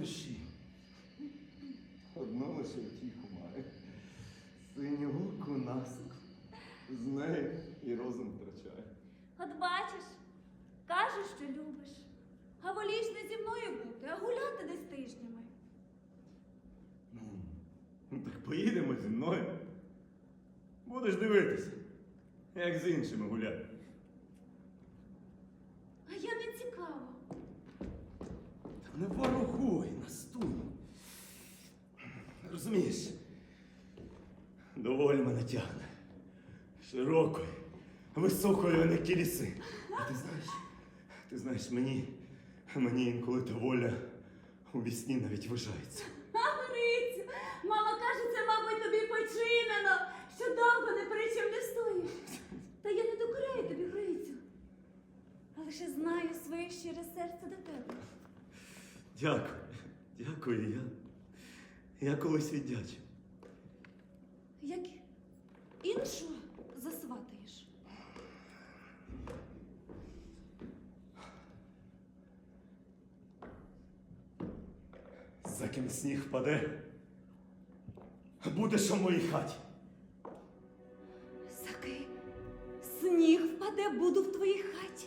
душі. Одну лише втіху маю. Синьоку наску. З нею і розум втрачаю. От бачиш, кажеш, що любиш. А волієш не зі мною бути, а гуляти десь тижнями. Ну, ну так поїдемо зі мною. Будеш дивитися, як з іншими гуляти. А я не цікава. Не ворогуй, настуй. Розумієш, доволі мене тягне. Широкої, високої, а не ті ліси. А ти знаєш, ти знаєш, мені, мені інколи та воля у вісні навіть вважається. А, Грицю, мама каже, це, мабуть, тобі починено, що довго не при чим не стоїш. Та я не докоряю тобі, Грицю. А лише знаю своє щире серце до тебе. Дякую, дякую, я. Я колись віддячу. Як іншого засватаєш. За ким сніг впаде, будеш у моїй хаті. Саки, сніг впаде, буду в твоїй хаті.